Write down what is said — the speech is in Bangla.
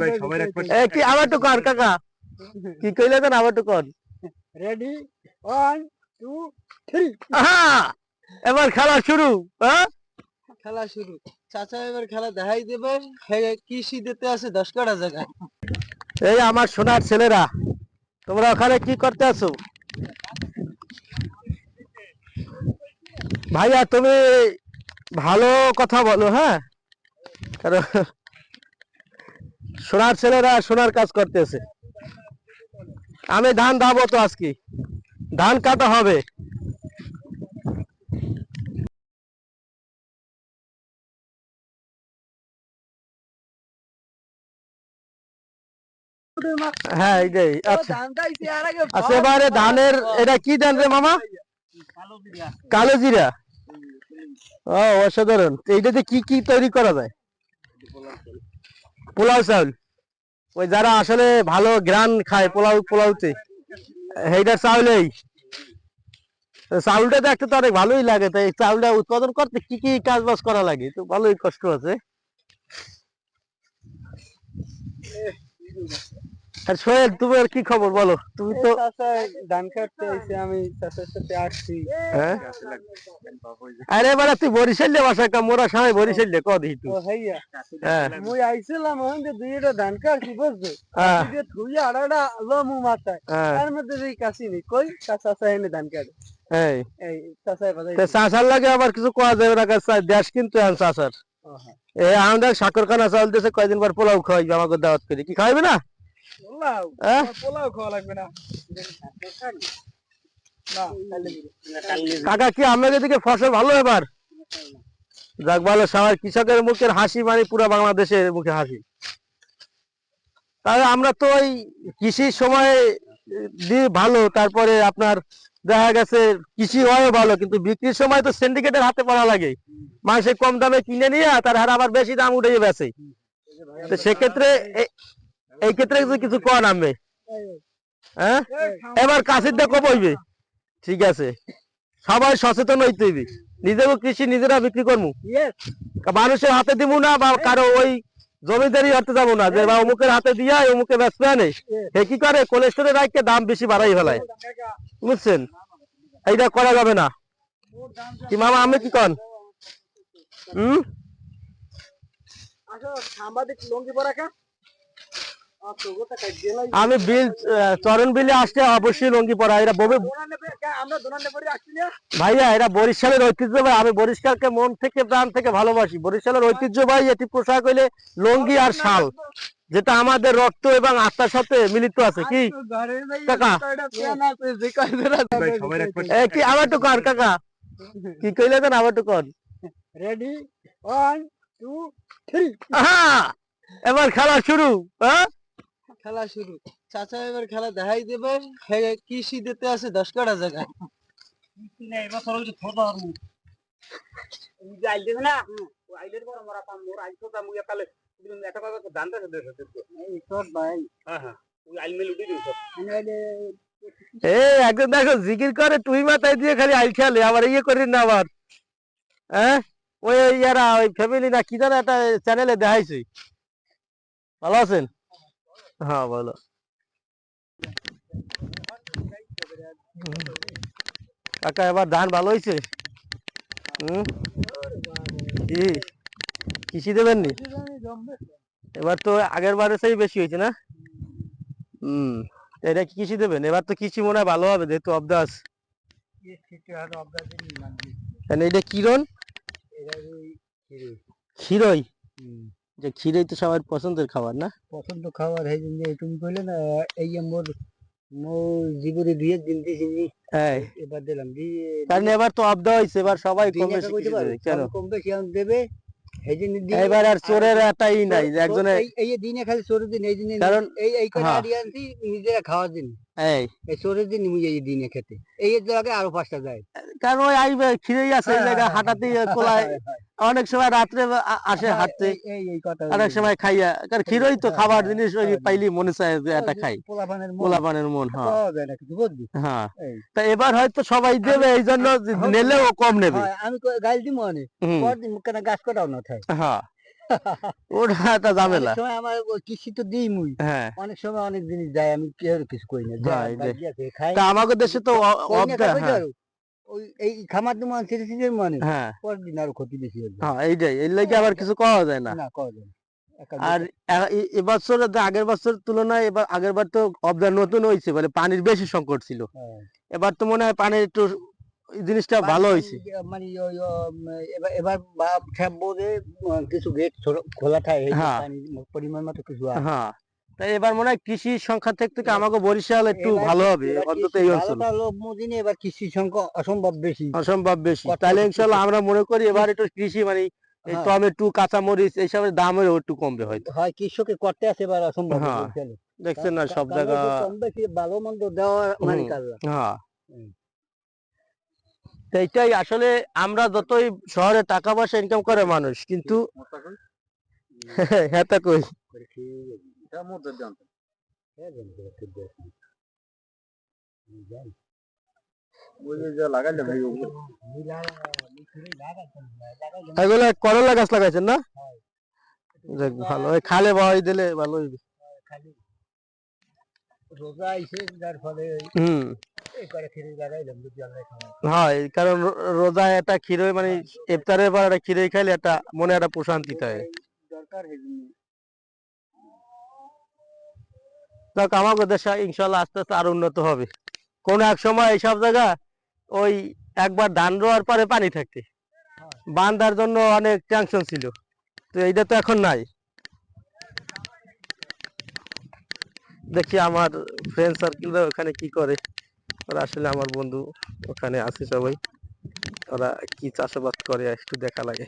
ভাই সবাই একবার এ কি আবার তো কর কাকা। কি কইলে দেন আবার তো কর। রেডি ওয়ান টু থ্রি আহা! এবার খেলা শুরু হ্যাঁ? খেলা শুরু। চাচা এবার খেলা দেখাই দেবে। কৃষি দিতে আছে? দশ কাটা জায়গায়। এই আমার সোনার ছেলেরা তোমরা ওখানে কি করতে আছো? ভাইয়া তুমি ভালো কথা বলো হ্যাঁ? কারণ সোনার ছেলেরা সোনার কাজ করতেছে। আমি ধান দাবো তো আজকে। ধান কাটা হবে। হ্যাঁ এইটাই। আচ্ছা। আচ্ছা এবারে ধানের এটা কি ধান রে মামা? কালো জিরা। ও অসাধারণ। এইটাতে কি কি তৈরি করা যায়? পোলাও চাউল ওই যারা আসলে ভালো গ্রান খায় পোলাও, পোলাওতে সেইটার চাউলেই। চাউলটা দেখতে তো অনেক ভালোই লাগে তাই চাউলটা উৎপাদন করতে কি কি কাজ বাজ করা লাগে? তো ভালোই কষ্ট আছে। আর সোহেল তোমার কি খবর? বলো। তুমি তো ধান কাটতে আমি চাচার সাথে আসছি। হ্যাঁ? আরে এবার তুই বরিশালে বাসা কা মোরা বরিশালে ক দিই তুই। হইয়া। হ্যাঁ। মুই আইছিলাম এখন যে দুইটা ধান কাটছি বুঝছ? হ্যাঁ। যে থুইয়া লমু মাথায়। তার মধ্যে যে কাশি নেই কই? এনে ধান কাটে। এই। চাষার লাগে আবার কিছু কোয়া যাবে না দেশ কিন্তু চাষার এই আমাদের সাকর খানা চাউল দিয়েছে কয়দিন পর পোলাও খাওয়াইবে আমাকে দাওয়াত করে। কি খাওয়াবে না? পোলাও? পোলাও খাওয়া লাগবে না। না কাকা কি আমাদের দিকে ফসল ভালো এবার? যাক ভালো সবাই কৃষকের মুখের হাসি মানে পুরো বাংলাদেশের মুখে হাসি। তাহলে আমরা তো ওই কৃষির সময় দিয়ে ভালো তারপরে আপনার দেখা গেছে কৃষি হয় ভালো কিন্তু বিক্রির সময় তো সিন্ডিকেটের হাতে পড়া লাগে। মানুষের কম দামে কিনে নিয়ে তার হার আবার বেশি দাম উঠে বেছে তো সেক্ষেত্রে এই ক্ষেত্রে কিছু কর নামবে হ্যাঁ এবার কাশির দিয়ে কব হইবে। ঠিক আছে। সবাই সচেতন হইতে হইবে। নিজেকে কৃষি নিজেরা বিক্রি করব মানুষের হাতে দিব না বা কারও ওই জমিদারি হাতে যাব না। যে বা অমুকের হাতে দিয়া অমুকে ব্যস্ত আনে। সে কি করে? কোলেস্টোরে রাখকে দাম বেশি বাড়াই ফেলায়। বুঝছেন? এইটা করা যাবে না। কি মামা আমি কি কন? হুম? সাংবাদিক লঙ্গি পরা আমি বিল চরণ বিলে আসলে অবশ্যই লঙ্গি পরা এরা ববে ভাইয়া এরা বরিশালের ঐতিহ্য ভাই আমি বরিশালকে মন থেকে প্রাণ থেকে ভালোবাসি। বরিশালের ঐতিহ্য ভাই এটি পোশাক হইলে লঙ্গি আর শাল যেটা আমাদের রক্ত এবং আত্মার সাথে মিলিত আছে। কি? কাকা। কি আবার তো কর কাকা? কি কইলে দেন আবার তো কর রেডি ওয়ান টু থ্রি এবার খেলা শুরু হ্যাঁ? খেলা শুরু। চাচা এবার খেলা দেখাই দেবে। কৃষি দিতে আছে? দশ কাটা জায়গায়। এই তোর ভাই এ একদম দেখো, জিকির করে, তুই মাথায় দিয়ে খালি আইল খেলে, আবার ইয়ে করি না আবার। হ্যাঁ ওই ইয়ারা, ওই ফ্যামিলি না, কি জানো একটা চ্যানেলে দেখাইছি। ভালো আছেন? হ্যাঁ বলো কাকা এবার ধান ভালো হয়েছে হুম কি কৃষি দেবেন নি এবার তো আগের বারে সেই বেশি হয়েছে না হুম এটা কি কৃষি দেবেন এবার তো কৃষি মনে হয় ভালো হবে যেহেতু অবদাস এটা কিরণ ক্ষীরই যে ক্ষীরই তো সবার পছন্দের খাবার না পছন্দ খাবার এই যে তুমি কইলে না এই যে মোর মোর জীবনে দুই দিন দিয়েছি হ্যাঁ এবার দিলাম দিয়ে কারণ এবার তো অবদা হয়েছে এবার সবাই কম বেশি। কেন কম বেশি দেবে এবার আর চোরের একটা নাই যে একজনে এই- দিনে খালি চোরের দিন এই দিনে কারণ এই এই হ্যাঁ। আনছি নিজেরা খাওয়ার দিন এই। এই চোরের দিন নিমু দিনে খেতে। এই জায়গায় আরও পাঁচটা যায়। কারণ ওই আইবে ক্ষীরই আছে এই হ্যাঁ, হ্যাঁ, হাঁটাতে কোলায় অনেক সময় রাত্রে আসে হাঁটতে। অনেক সময় খাইয়া কারণ ক্ষীরই তো খাবার জিনিস ওই হ্যাঁ, পাইলি মনে চায় যে এটা খাই। পোলাপানের মন। মন হ্যাঁ। হ্যাঁ। তা এবার হয়তো সবাই দেবে এই জন্য হ্যাঁ, নেলেও কম নেবে। আমি গাইল মানে মুখ কেন গাছ কাটাও না থাকে হ্যাঁ। ওটা একটা ঝামেলা। সময় আমার কৃষি তো দিই মুই। হ্যাঁ। অনেক সময় অনেক জিনিস যায় আমি কেউ কিছু করি না। খাই। তা আমাদের দেশে তো হ্যাঁ? ওই এই খামার মানে। হ্যাঁ। আরও ক্ষতি বেশি হবে হ্যাঁ এইটাই। এর লাগে আবার কিছু করা যায় না। না করা যায় আর এবছর আগের বছর তুলনায় এবার আগের বার তো অবদান নতুন হয়েছে মানে পানির বেশি সংকট ছিল। এবার তো মনে হয় পানির একটু জিনিসটা ভালো হয়েছে। মানে এবার বাপ বোধে কিছু গেট খোলা থাকে যে হ্যাঁ। পরিমাণ মতো কিছু হ্যাঁ। তাই এবার মনে হয় কৃষি সংখ্যা থেকে থেকে আমাকে বরিশাল একটু ভালো হবে অন্তত এই অঞ্চল। এবার কৃষি সংখ্যা অসম্ভব বেশি। অসম্ভব বেশি। তাহলে ইনশাল্লাহ আমরা মনে করি এবার একটু কৃষি মানে এই হ্যাঁ। টমেটো কাঁচামরিচ এইসবের দামের একটু কমবে হয়তো। হয় কৃষকে করতে আছে এবার অসম্ভব হ্যাঁ, দেখছেন না সব জায়গা ভালো মন্দ দেওয়া মানে হ্যাঁ। তো এইটাই আসলে আমরা যতই শহরে টাকা পয়সা ইনকাম করে মানুষ কিন্তু হ্যাঁ তা কই। করলা গাছ লাগাইছেন না। ভালো খালে বাই দিলে ভালো রোজা আইছে যার ফলে হুম। হয় কারণ রো- রোজায় একটা মানে ইফতারের পর একটা খাইলে একটা মনে একটা প্রশান্তি থাকে। যাক দেশে ইনশাল্লাহ আস্তে আস্তে আরও উন্নত হবে। কোন এক সময় এইসব জায়গা ওই একবার ধান রোয়ার পরে পানি থাকতে। বান্ধার জন্য অনেক টেনশন ছিল। তো এইটা তো এখন নাই। দেখি আমার ফ্রেন্ড সার্কেলরা ওখানে কি করে। ওরা আসলে আমার বন্ধু ওখানে আছে সবাই। ওরা কি চাষাবাদ করে একটু দেখা লাগে।